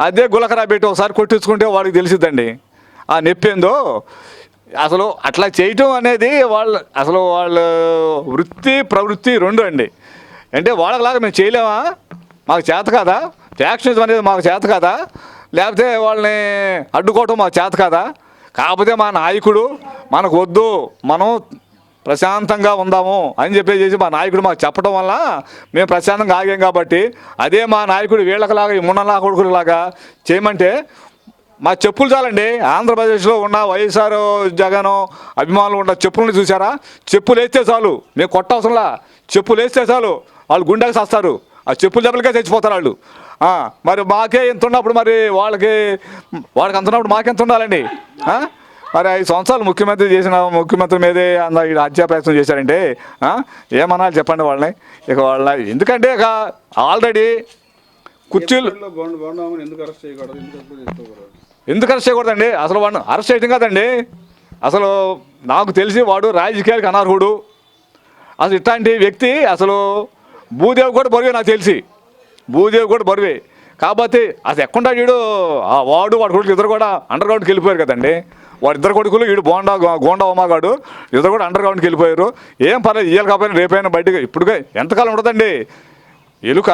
అదే గులకరా పెట్టి ఒకసారి కొట్టించుకుంటే వాడికి తెలిసిద్దండి. ఆ నొప్పి ఏందో అసలు అట్లా చేయటం అనేది వాళ్ళ అసలు వాళ్ళ వృత్తి ప్రవృత్తి రెండు అండి. అంటే వాళ్ళలాగా మేము చేయలేమా? మాకు చేత కాదా? ఫ్యాక్షనిజం అనేది మాకు చేత కాదా? లేకపోతే వాళ్ళని అడ్డుకోవటం మాకు చేత కాదా? కాకపోతే మా నాయకుడు మనకు వద్దు. మనం ప్రశాంతంగా ఉందాము అని చెప్పేసి మా నాయకుడు మాకు చెప్పడం వల్ల మేము ప్రశాంతంగా ఆగాం కాబట్టి అదే మా నాయకుడు వీళ్ళకలాగా ఈ మున్నలా కొడుకులలాగా చేయమంటే మా చెప్పులు చాలండి. ఆంధ్రప్రదేశ్లో ఉన్న వైఎస్ఆర్ జగన్ అభిమానులు ఉన్న చెప్పులను చూసారా చెప్పులు వేస్తే చాలు. మేము కొట్టవసరంలా. చెప్పులు వేస్తే చాలు. వాళ్ళు గుండెకి చేస్తారు. ఆ చెప్పులు దెబ్బలకే చచ్చిపోతారు వాళ్ళు. మరి మాకే ఎంత ఉన్నప్పుడు మరి వాళ్ళకి వాళ్ళకి అంత ఉన్నప్పుడు మాకెంత ఉండాలండి? మరి ఐదు సంవత్సరాలు ముఖ్యమంత్రి చేసిన ముఖ్యమంత్రి మీదే అంద ఈ హత్యా ప్రయత్నం చేశారంటే? ఏమనాలి చెప్పండి వాళ్ళని? ఇక వాళ్ళ ఎందుకంటే ఇక ఆల్రెడీ కుర్చీలు ఎందుకు అరెస్ట్ చేయకూడదండి? అసలు వాడిని అరెస్ట్ చేయడం కాదండి. అసలు నాకు తెలిసి వాడు రాజకీయాలకు అనర్హుడు. అసలు ఇట్లాంటి వ్యక్తి అసలు భూదేవి కూడా బరువే నాకు తెలిసి. భూదేవి కూడా బరువే. కాకపోతే అసలు ఎక్కడ వీడు? ఆ వాడు వాడి ఇద్దరు కూడా అండర్ గ్రౌండ్కి వెళ్ళిపోయారు కదండి. వాడు ఇద్దరు కొడుకులు వీడు బోండా గోండా ఉమాగాడు ఇద్దరు కూడా అండర్ గ్రౌండ్కి వెళ్ళిపోయారు. ఏం పర్లేదు ఇయ్యాలి కాకపోయినా రేపైనా బయటకు ఇప్పుడుగా ఎంతకాలం ఉండదండి ఎలుక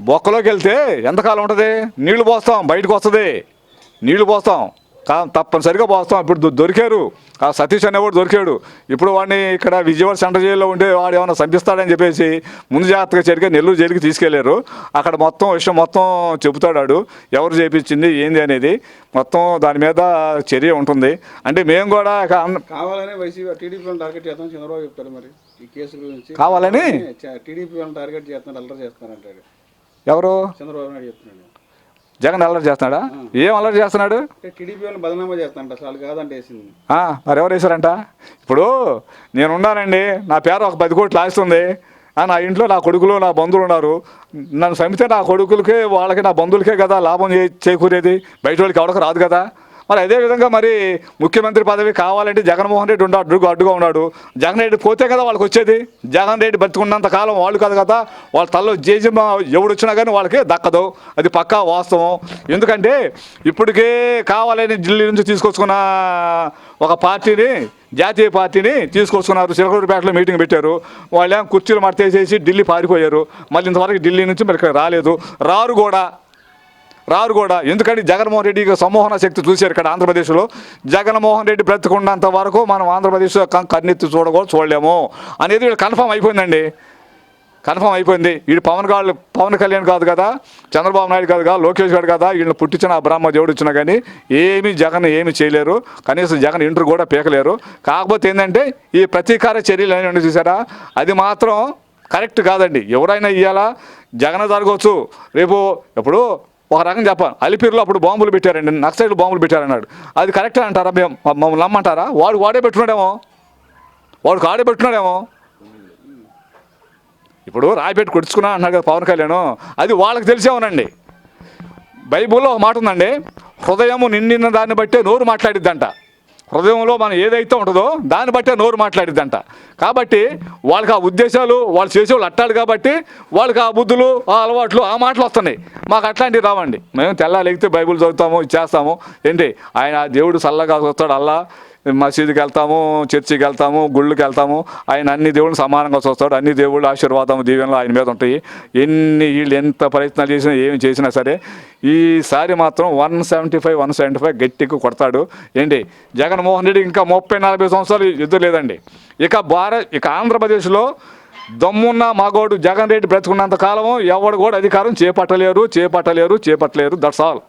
బొక్కలోకి వెళ్తే ఎంతకాలం ఉంటుంది? నీళ్ళు పోస్తాం బయటకు వస్తుంది. నీళ్ళు పోస్తాం. తప్పనిసరిగా పోస్తాం ఇప్పుడు దొరికారు. ఆ సతీష్ అనేవాడు దొరికాడు. ఇప్పుడు వాడిని ఇక్కడ విజయవాడ సెంట్రల్ జైల్లో ఉంటే వాడు ఏమైనా చంపిస్తాడని చెప్పేసి ముందు జాగ్రత్తగా జరిగే నెల్లూరు జైలుకి తీసుకెళ్ళారు. అక్కడ మొత్తం విషయం మొత్తం చెబుతాడు వాడు ఎవరు చేపించింది ఏంది అనేది మొత్తం దాని మీద చర్య ఉంటుంది. అంటే మేము కూడా కావాలనే వైసీపీ టీడీపీ టార్గెట్ చేస్తామని చంద్రబాబు చెప్తారు మరి. ఈ కేసు గురించి కావాలని? టీడీపీ టార్గెట్ చేస్తున్నారు అల్లరి చేస్తున్నారు అంటాడు ఎవరు? చంద్రబాబు నాయుడు చెప్తున్నాడు. జగన్ అల్లరి చేస్తున్నాడా? ఏం అల్లరి చేస్తున్నాడు? మరి ఎవరు వేశారంట? ఇప్పుడు నేను ఉన్నానండి నా పేరు ఒక పది కోట్లు ఆస్తుంది నా ఇంట్లో నా కొడుకులు నా బంధువులు ఉన్నారు. నన్ను సమితే నా కొడుకులకే వాళ్ళకి నా బంధువులకే కదా లాభం చేకూరేది? బయట వాళ్ళకి ఎవరికి రాదు కదా? మరి అదే విధంగా మరి ముఖ్యమంత్రి పదవి కావాలంటే జగన్మోహన్ రెడ్డి ఉన్నాడు అడ్డు అడ్డుగా ఉన్నాడు. జగన్ రెడ్డి పోతే కదా వాళ్ళకి వచ్చేది? జగన్ రెడ్డి బతుకున్నంత కాలం వాళ్ళు కాదు కదా వాళ్ళ తల్లో జేజమ్మ ఎవడు వచ్చినా కానీ వాళ్ళకి దక్కదు. అది పక్కా వాస్తవం. ఎందుకంటే ఇప్పటికే కావాలని ఢిల్లీ నుంచి తీసుకొచ్చుకున్న ఒక పార్టీని జాతీయ పార్టీని తీసుకొస్తున్నారు చిలకూరుపేటలో మీటింగ్ పెట్టారు. వాళ్ళేం కుర్చీలు మడతేసేసి ఢిల్లీ పారిపోయారు. మళ్ళీ ఇంతవరకు ఢిల్లీ నుంచి మరి ఇక్కడ రాలేదు. రారు కూడా. రారు కూడా. ఎందుకంటే జగన్మోహన్ రెడ్డి యొక్క సమ్మోహన శక్తి చూశారు ఇక్కడ ఆంధ్రప్రదేశ్లో. జగన్మోహన్ రెడ్డి బ్రతుకున్నంత వరకు మనం ఆంధ్రప్రదేశ్ కన్నెత్తి చూడకూడదు చూడలేము. అనేది వీళ్ళు కన్ఫామ్ అయిపోయిందండి. కన్ఫర్మ్ అయిపోయింది. వీడు పవన్ గారు పవన్ కళ్యాణ్ కాదు కదా చంద్రబాబు నాయుడు కాదు కదా లోకేష్ గారు కదా వీళ్ళని పుట్టించిన ఆ బ్రహ్మ దేవుడు ఇచ్చినా కానీ ఏమీ జగన్ ఏమి చేయలేరు. కనీసం జగన్ ఇంటర్ కూడా పీకలేరు. కాకపోతే ఏంటంటే ఈ ప్రతీకార చర్యలు అనేవి చూసారా అది మాత్రం కరెక్ట్ కాదండి. ఎవరైనా ఇవ్వాలా జగన్ జరగవచ్చు. రేపు ఇప్పుడు ఒక రకం చెప్పాను అలిపిరిలో అప్పుడు బాంబులు పెట్టారండి. నక్సైడ్ బాంబులు పెట్టారన్నాడు. అది కరెక్టే అంటారా? మేము మమ్మల్ని నమ్మంటారా? వాడు వాడే పెట్టున్నాడేమో. వాడు కాడే పెట్టున్నాడేమో. ఇప్పుడు రాయిపెట్టి కొడుచుకున్నా అన్నాడు కదా పవన్ కళ్యాణ్. అది వాళ్ళకి తెలిసేమోనండి. బైబుల్లో ఒక మాట ఉందండి. హృదయము నిండిన దాన్ని బట్టే నోరు మాట్లాడిద్దంట. హృదయంలో మనం ఏదైతే ఉంటుందో దాన్ని బట్టే నోరు మాట్లాడిద్దంట. కాబట్టి వాళ్ళకి ఆ ఉద్దేశాలు వాళ్ళు చేసేవాళ్ళు అట్టాడు కాబట్టి వాళ్ళకి ఆ బుద్ధులు ఆ అలవాట్లు ఆ మాటలు వస్తున్నాయి. మాకు అట్లాంటివి రావండి. మేము తెల్లాలి ఎగితే బైబిల్ చదువుతాము ఇది చేస్తాము. ఏంటి? ఆయన దేవుడు చల్లగా వస్తాడు అల్లా. మసీదుకి వెళ్తాము చర్చికి వెళ్తాము గుళ్ళకి వెళ్తాము. ఆయన అన్ని దేవుళ్ళు సమానంగా చూస్తాడు. అన్ని దేవుళ్ళు ఆశీర్వాదం దీవెనలు ఆయన మీద ఉంటాయి. ఎన్ని వీళ్ళు ఎంత ప్రయత్నాలు చేసినా ఏమి చేసినా సరే ఈసారి మాత్రం one seventy five one seventy five గట్టికి కొడతాడు. ఏంటి? జగన్మోహన్ రెడ్డి ఇంకా ముప్పై నలభై సంవత్సరాలు ఎదురు లేదండి. ఇక భారత్ ఇక ఆంధ్రప్రదేశ్లో దమ్మున్న మగోడు జగన్ రెడ్డి బ్రతుకున్నంత కాలము ఎవడు కూడా అధికారం చేపట్టలేరు చేపట్టలేరు చేపట్టలేరు. That's all